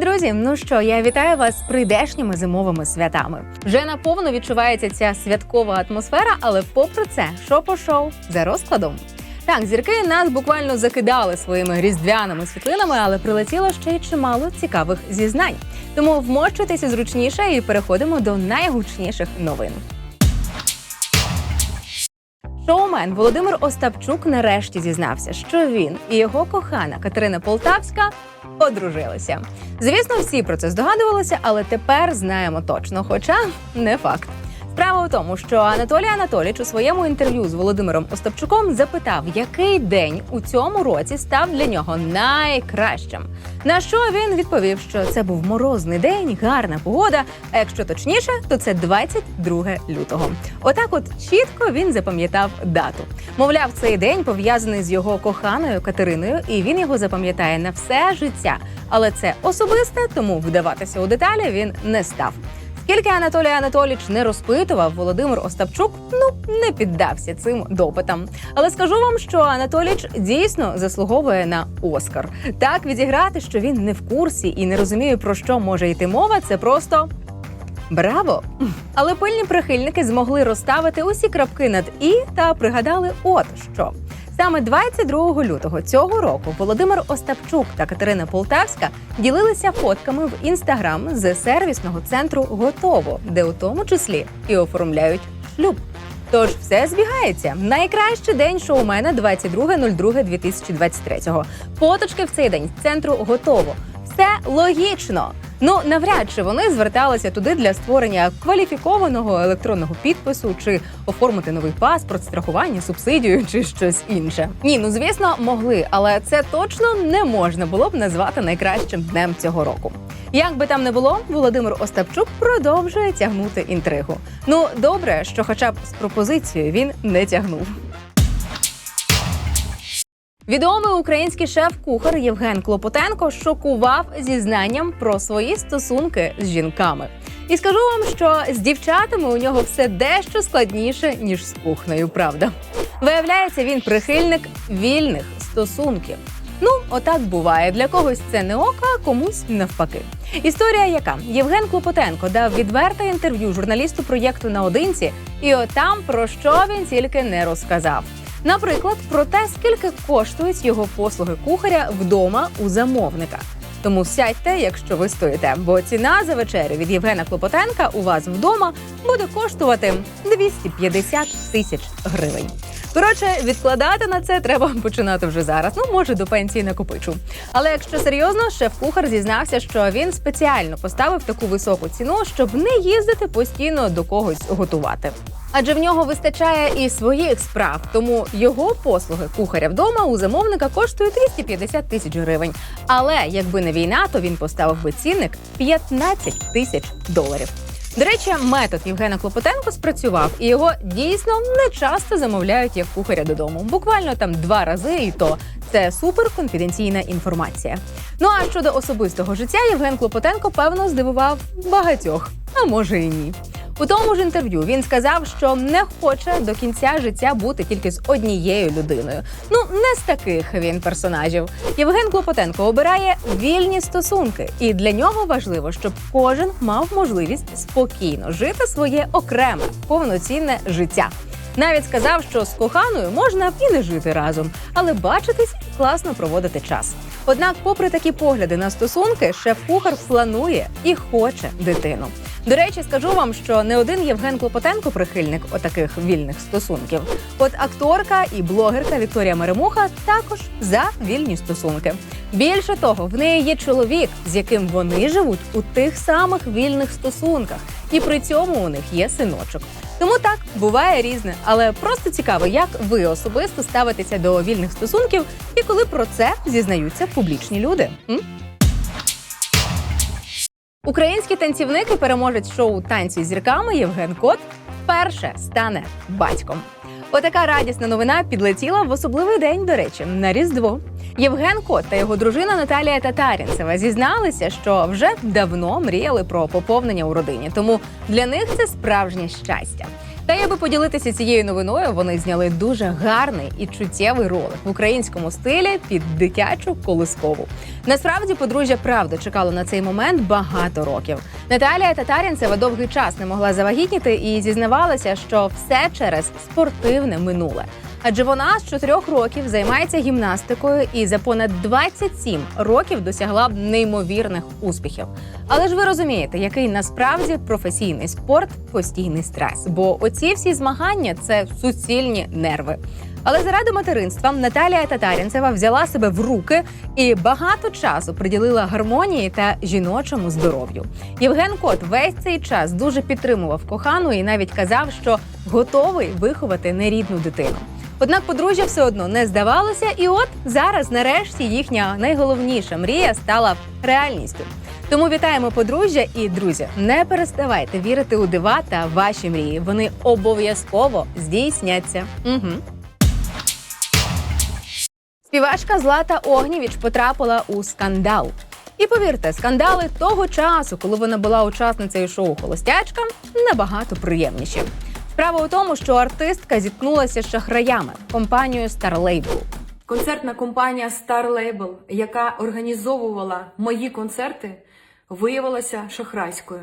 Друзі! Ну що, я вітаю вас з прийдешніми зимовими святами. Вже наповно відчувається ця святкова атмосфера, але попри це, що по шоу за розкладом. Так, зірки нас буквально закидали своїми різдвяними світлинами, але прилетіло ще й чимало цікавих зізнань. Тому вмощуйтеся зручніше і переходимо до найгучніших новин. Шоумен Володимир Остапчук нарешті зізнався, що він і його кохана Катерина Полтавська одружилися. Звісно, всі про це здогадувалися, але тепер знаємо точно, хоча не факт. Справа у тому, що Анатолій Анатолійович у своєму інтерв'ю з Володимиром Остапчуком запитав, який день у цьому році став для нього найкращим. На що він відповів, що це був морозний день, гарна погода. А якщо точніше, то це 22 лютого. Отак, от чітко він запам'ятав дату. Мовляв, цей день пов'язаний з його коханою Катериною, і він його запам'ятає на все життя. Але це особисте, тому вдаватися у деталі він не став. Скільки Анатолій Анатолійович не розпитував, Володимир Остапчук ну не піддався цим допитам. Але скажу вам, що Анатолійович дійсно заслуговує на Оскар. Так відіграти, що він не в курсі і не розуміє про що може йти мова. Це просто. Браво! Але пильні прихильники змогли розставити усі крапки над і та пригадали, от що. Саме 22 лютого цього року Володимир Остапчук та Катерина Полтавська ділилися фотками в інстаграм з сервісного центру Готово, де у тому числі і оформляють шлюб. Тож все збігається. Найкращий день шоумена 22.02.2023. Фоточки в цей день з центру готово. Все логічно. Ну навряд чи вони зверталися туди для створення кваліфікованого електронного підпису чи оформити новий паспорт, страхування, субсидію чи щось інше. Ні, ну звісно, могли, але це точно не можна було б назвати найкращим днем цього року. Як би там не було, Володимир Остапчук продовжує тягнути інтригу. Ну добре, що, хоча б з пропозицією він не тягнув. Відомий український шеф-кухар Євген Клопотенко шокував зізнанням про свої стосунки з жінками. І скажу вам, що з дівчатами у нього все дещо складніше ніж з кухнею. Правда, виявляється, він прихильник вільних стосунків. Ну, отак буває. Для когось це не ок, а комусь навпаки. Історія яка Євген Клопотенко дав відверте інтерв'ю журналісту проєкту наодинці, і отам про що він тільки не розказав. Наприклад, про те, скільки коштують його послуги кухаря вдома у замовника. Тому сядьте, якщо ви стоїте, бо ціна за вечерю від Євгена Клопотенка у вас вдома буде коштувати 250 тисяч гривень. Коротше, відкладати на це треба починати вже зараз. Ну, може, до пенсії накопичу. Але якщо серйозно, шеф-кухар зізнався, що він спеціально поставив таку високу ціну, щоб не їздити постійно до когось готувати. Адже в нього вистачає і своїх справ, тому його послуги кухаря вдома у замовника коштують 250 тисяч гривень. Але якби не війна, то він поставив би цінник 15 тисяч доларів. До речі, метод Євгена Клопотенко спрацював, і його дійсно не часто замовляють як кухаря додому. Буквально там два рази, і то це суперконфіденційна інформація. Ну а щодо особистого життя, Євген Клопотенко певно здивував багатьох, а може і ні. У тому ж інтерв'ю він сказав, що не хоче до кінця життя бути тільки з однією людиною. Ну не з таких він персонажів. Євген Клопотенко обирає вільні стосунки, і для нього важливо, щоб кожен мав можливість спокійно жити своє окреме повноцінне життя. Навіть сказав, що з коханою можна і не жити разом, але бачитись класно проводити час. Однак, попри такі погляди на стосунки, шеф-кухар планує і хоче дитину. До речі, скажу вам, що не один Євген Клопотенко прихильник отаких вільних стосунків. От акторка і блогерка Вікторія Меремуха також за вільні стосунки. Більше того, в неї є чоловік, з яким вони живуть у тих самих вільних стосунках, і при цьому у них є синочок. Тому так буває різне, але просто цікаво, як ви особисто ставитеся до вільних стосунків і коли про це зізнаються публічні люди. М? Український танцівники переможець шоу танці зірками Євген Кот вперше стане батьком. Отака радісна новина підлетіла в особливий день, до речі, на Різдво. Євген Кот та його дружина Наталія Татарінцева зізналися, що вже давно мріяли про поповнення у родині, тому для них це справжнє щастя. Та аби поділитися цією новиною, вони зняли дуже гарний і чуттєвий ролик в українському стилі під дитячу колискову. Насправді подружжя правда чекало на цей момент багато років. Наталія Татарінцева довгий час не могла завагітніти і зізнавалася, що все через спортивне минуле. Адже вона з чотирьох років займається гімнастикою і за понад 27 років досягла б неймовірних успіхів. Але ж ви розумієте, який насправді професійний спорт постійний стрес, бо оці всі змагання це суцільні нерви. Але заради материнства Наталія Татарінцева взяла себе в руки і багато часу приділила гармонії та жіночому здоров'ю. Євген Кот весь цей час дуже підтримував кохану і навіть казав, що готовий виховати нерідну дитину. Однак подружжя все одно не здавалося, і от зараз, нарешті, їхня найголовніша мрія стала реальністю. Тому вітаємо подружжя і друзі. Не переставайте вірити у дива та ваші мрії. Вони обов'язково здійсняться. Угу. Співачка Злата Огнєвіч потрапила у скандал. І повірте, скандали того часу, коли вона була учасницею шоу Холостячка, набагато приємніші. Справа у тому, що артистка зіткнулася з шахраями компанією Star Label. Концертна компанія Star Label, яка організовувала мої концерти, виявилася шахрайською.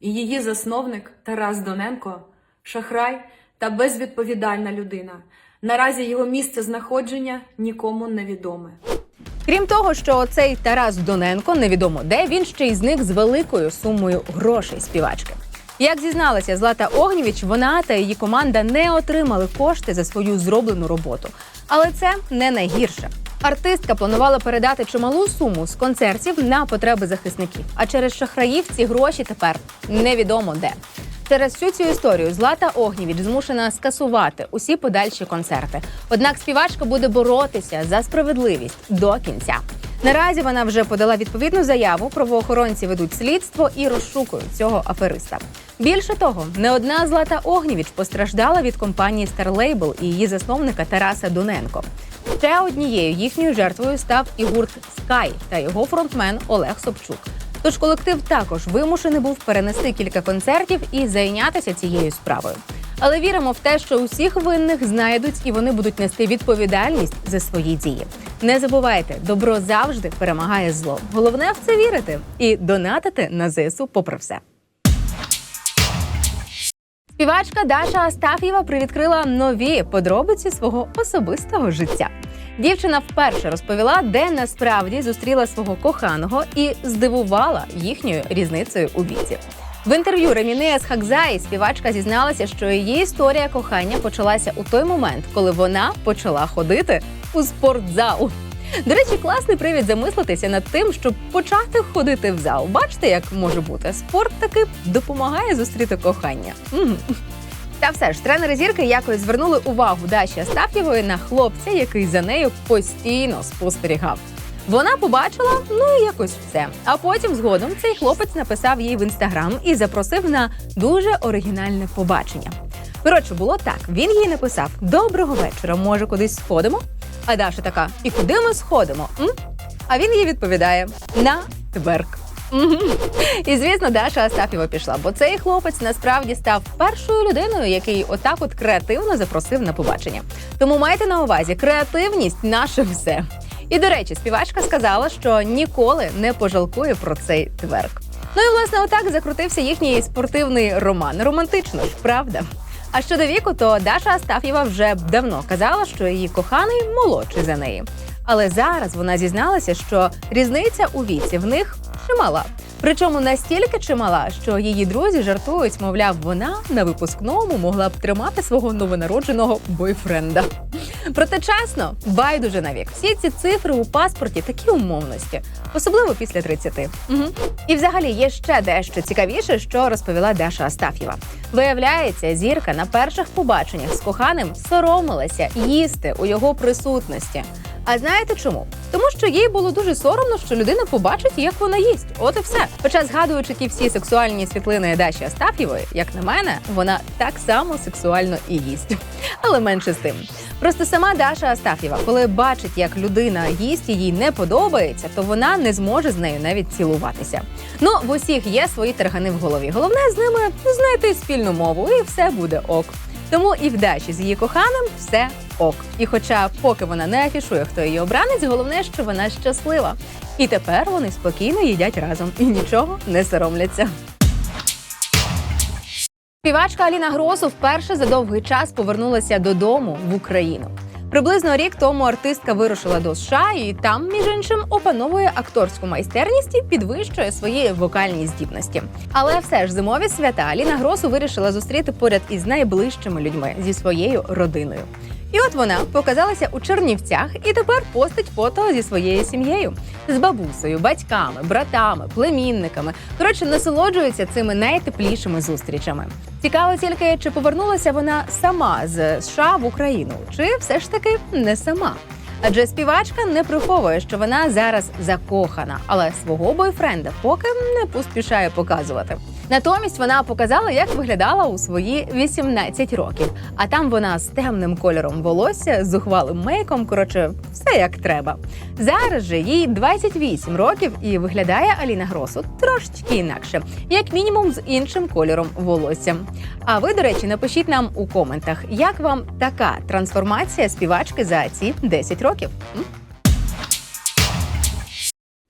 І її засновник Тарас Доненко шахрай та безвідповідальна людина. Наразі його місце знаходження нікому не відоме. Крім того, що цей Тарас Доненко невідомо де він ще й зник з великою сумою грошей співачки. Як зізналася Злата Огнєвіч, вона та її команда не отримали кошти за свою зроблену роботу. Але це не найгірше. Артистка планувала передати чималу суму з концертів на потреби захисників. А через шахраїв ці гроші тепер невідомо де. Через всю цю історію Злата Огнєвіч змушена скасувати усі подальші концерти. Однак співачка буде боротися за справедливість до кінця. Наразі вона вже подала відповідну заяву. Правоохоронці ведуть слідство і розшукують цього афериста. Більше того, не одна Злата Огнєвіч постраждала від компанії Label і її засновника Тараса Доненко. Ще однією їхньою жертвою став і гурт Sky та його фронтмен Олег Собчук. Тож колектив також вимушений був перенести кілька концертів і зайнятися цією справою. Але віримо в те, що усіх винних знайдуть і вони будуть нести відповідальність за свої дії. Не забувайте, добро завжди перемагає зло. Головне в це вірити і донатити на ЗСУ попри все. Співачка Даша Астаф'єва привідкрила нові подробиці свого особистого життя. Дівчина вперше розповіла, де насправді зустріла свого коханого і здивувала їхньою різницею у віці. В інтерв'ю Ремінея з Хакзаї співачка зізналася, що її історія кохання почалася у той момент, коли вона почала ходити у спортзал. До речі, класний привід замислитися над тим, щоб почати ходити в зал. Бачите, як може бути спорт таки допомагає зустріти кохання. Та все ж тренери зірки якось звернули увагу Даші Астаф'євої на хлопця, який за нею постійно спостерігав. Вона побачила, ну і якось все. А потім згодом цей хлопець написав їй в інстаграм і запросив на дуже оригінальне побачення. Коротше, було так. Він їй написав: Доброго вечора, може, кудись сходимо? А Даша така: І куди ми сходимо? М? А він їй відповідає: на тверк. І звісно, Даша Астафєва пішла, бо цей хлопець насправді став першою людиною, який отак от креативно запросив на побачення. Тому майте на увазі, креативність наше все. І до речі, співачка сказала, що ніколи не пожалкує про цей тверк. Ну і власне, отак закрутився їхній спортивний роман. Романтично правда? А щодо віку, то Даша Астаф'єва вже давно казала, що її коханий молодший за неї. Але зараз вона зізналася, що різниця у віці в них чимала. Причому настільки чимала, що її друзі жартують, мовляв, вона на випускному могла б тримати свого новонародженого бойфренда. Проте чесно, байдуже на вік. Всі ці цифри у паспорті такі умовності, особливо після 30. Угу. І взагалі є ще дещо цікавіше, що розповіла Даша Астаф'єва. Виявляється, зірка на перших побаченнях з коханим соромилася їсти у його присутності. А знаєте чому? Тому що їй було дуже соромно, що людина побачить, як вона їсть. От і все. Хоча, згадуючи ті всі сексуальні світлини Даші Астаф'євої, як на мене, вона так само сексуально і їсть. Але менше з тим. Просто сама Даша Астаф'єва, коли бачить, як людина їсть і їй не подобається, то вона не зможе з нею навіть цілуватися. Ну, в усіх є свої таргани в голові. Головне з ними знайти спільну мову, і все буде ок. Тому і вдачі з її коханим все ок. І хоча поки вона не афішує, хто її обранець, головне, що вона щаслива. І тепер вони спокійно їдять разом і нічого не соромляться. Співачка Аліна Гросу вперше за довгий час повернулася додому в Україну. Приблизно рік тому артистка вирушила до США і там, між іншим, опановує акторську майстерність і підвищує свої вокальні здібності. Але все ж зимові свята Аліна Гросу вирішила зустріти поряд із найближчими людьми зі своєю родиною. І от вона показалася у Чернівцях і тепер постить фото зі своєю сім'єю, з бабусею, батьками, братами, племінниками. Коротше, насолоджується цими найтеплішими зустрічами. Цікаво тільки, чи повернулася вона сама з США в Україну, чи все ж таки не сама. Адже співачка не приховує, що вона зараз закохана, але свого бойфренда поки не поспішає показувати. Натомість вона показала, як виглядала у свої 18 років. А там вона з темним кольором волосся, з зухвалим мейком. Коротше, все як треба. Зараз же їй 28 років і виглядає Аліна Гросу трошечки інакше, як мінімум з іншим кольором волосся. А ви, до речі, напишіть нам у коментах, як вам така трансформація співачки за ці 10 років.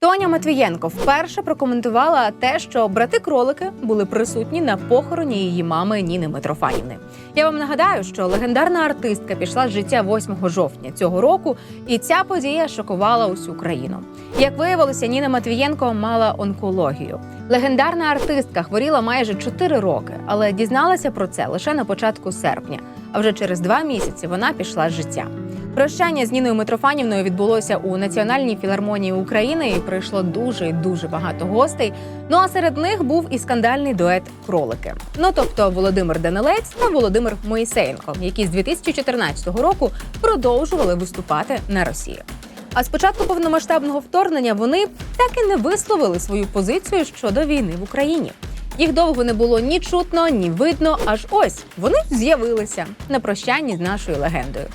Тоня Матвієнко вперше прокоментувала те, що брати кролики були присутні на похороні її мами Ніни Митрофанівни. Я вам нагадаю, що легендарна артистка пішла з життя 8 жовтня цього року, і ця подія шокувала усю країну. Як виявилося, Ніна Матвієнко мала онкологію. Легендарна артистка хворіла майже 4 роки, але дізналася про це лише на початку серпня. А вже через два місяці вона пішла з життя. Прощання з Ніною Митрофанівною відбулося у Національній філармонії України і прийшло дуже і дуже багато гостей. Ну а серед них був і скандальний дует кролики. Ну тобто Володимир Данилець та Володимир Моїсеєнко, які з 2014 року продовжували виступати на Росії. А з початку повномасштабного вторгнення вони так і не висловили свою позицію щодо війни в Україні. Їх довго не було ні чутно, ні видно. Аж ось вони з'явилися на прощанні з нашою легендою.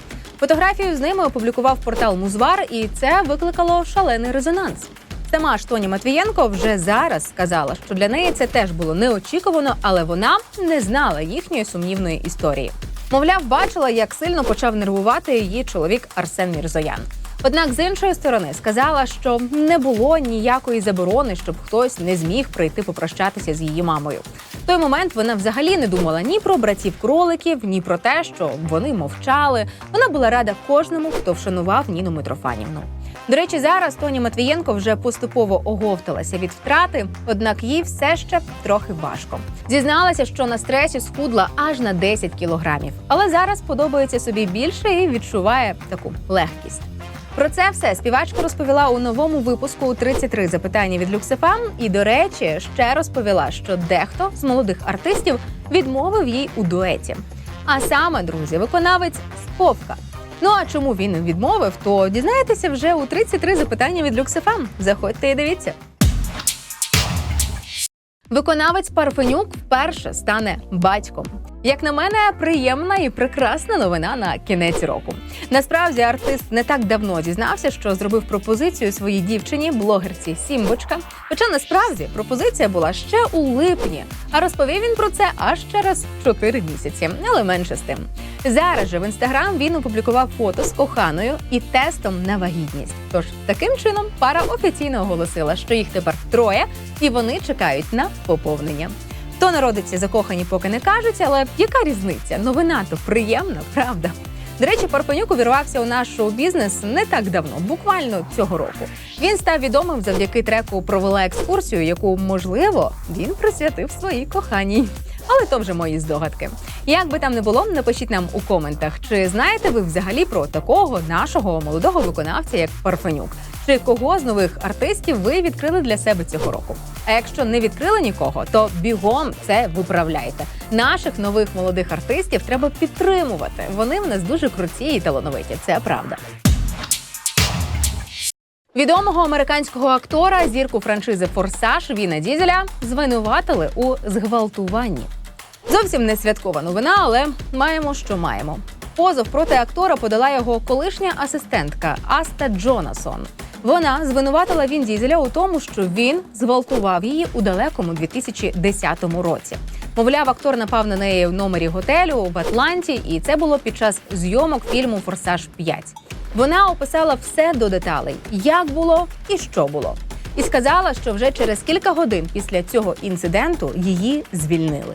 Фотографію з ними опублікував портал Музвар, і це викликало шалений резонанс. Сама ж Тоні Матвієнко вже зараз сказала, що для неї це теж було неочікувано, але вона не знала їхньої сумнівної історії. Мовляв, бачила, як сильно почав нервувати її чоловік Арсен Мірзоян. Однак з іншої сторони сказала, що не було ніякої заборони, щоб хтось не зміг прийти попрощатися з її мамою. В той момент вона взагалі не думала ні про братів кроликів, ні про те, що вони мовчали. Вона була рада кожному, хто вшанував Ніну Митрофанівну. До речі, зараз Тоні Матвієнко вже поступово оговталася від втрати, однак їй все ще трохи важко. Зізналася, що на стресі схудла аж на 10 кілограмів, але зараз подобається собі більше і відчуває таку легкість. Про це все співачка розповіла у новому випуску у 33 запитання від Люксефам. І, до речі, ще розповіла, що дехто з молодих артистів відмовив їй у дуеті. А саме, друзі, виконавець Сповка. Ну а чому він відмовив, то дізнаєтеся вже у 33 запитання від Люксефам. Заходьте і дивіться. Виконавець Парфенюк вперше стане батьком. Як на мене, приємна і прекрасна новина на кінець року. Насправді артист не так давно дізнався, що зробив пропозицію своїй дівчині, блогерці Сімбочка. Хоча насправді пропозиція була ще у липні, а розповів він про це аж через 4 місяці, але менше з тим. Зараз же в інстаграм він опублікував фото з коханою і тестом на вагітність. Тож таким чином пара офіційно оголосила, що їх тепер троє, і вони чекають на поповнення. Хто народиться закохані, поки не кажуть, але яка різниця? Новина то приємна, правда. До речі, Парфенюк увірвався у наш шоу-бізнес не так давно, буквально цього року. Він став відомим завдяки треку Провела екскурсію, яку можливо він присвятив своїй коханій. Але то вже мої здогадки. Як би там не було, напишіть нам у коментах, чи знаєте ви взагалі про такого нашого молодого виконавця, як Парфенюк? Чи кого з нових артистів ви відкрили для себе цього року? А якщо не відкрили нікого, то бігом це виправляйте. Наших нових молодих артистів треба підтримувати. Вони в нас дуже круті і талановиті. Це правда. Відомого американського актора, зірку франшизи Форсаж Віна Дізеля звинуватили у зґвалтуванні. Зовсім не святкова новина, але маємо, що маємо. Позов проти актора подала його колишня асистентка Аста Джонасон. Вона звинуватила Він Дізеля у тому, що він зґвалтував її у далекому 2010 році. Мовляв, актор напав на неї в номері готелю в Атланті, і це було під час зйомок фільму Форсаж 5. Вона описала все до деталей, як було і що було. І сказала, що вже через кілька годин після цього інциденту її звільнили.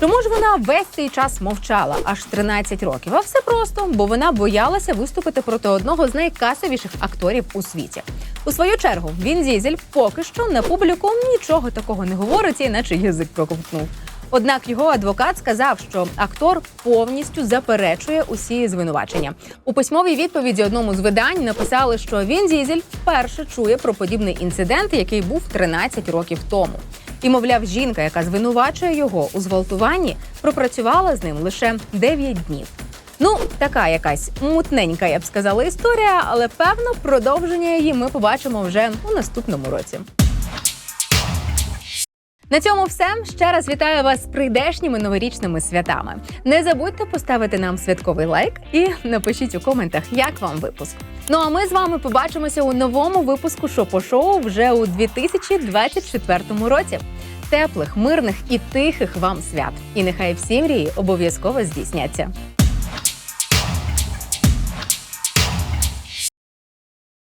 Чому ж вона весь цей час мовчала аж 13 років? А все просто, бо вона боялася виступити проти одного з найкасовіших акторів у світі. У свою чергу він Дізель поки що на публіку нічого такого не говорить, і наче язик проковтнув. Однак його адвокат сказав, що актор повністю заперечує усі звинувачення. У письмовій відповіді одному з видань написали, що він Дізель вперше чує про подібний інцидент, який був 13 років тому. І, мовляв, жінка, яка звинувачує його у зґвалтуванні, пропрацювала з ним лише 9 днів. Ну, така якась мутненька, я б сказала, історія, але певно продовження її ми побачимо вже у наступному році. На цьому все. Ще раз вітаю вас з прийдешніми новорічними святами. Не забудьте поставити нам святковий лайк і напишіть у коментах, як вам випуск. Ну а ми з вами побачимося у новому випуску Шопо-шоу вже у 2024 році. Теплих, мирних і тихих вам свят. І нехай всі мрії обов'язково здійсняться.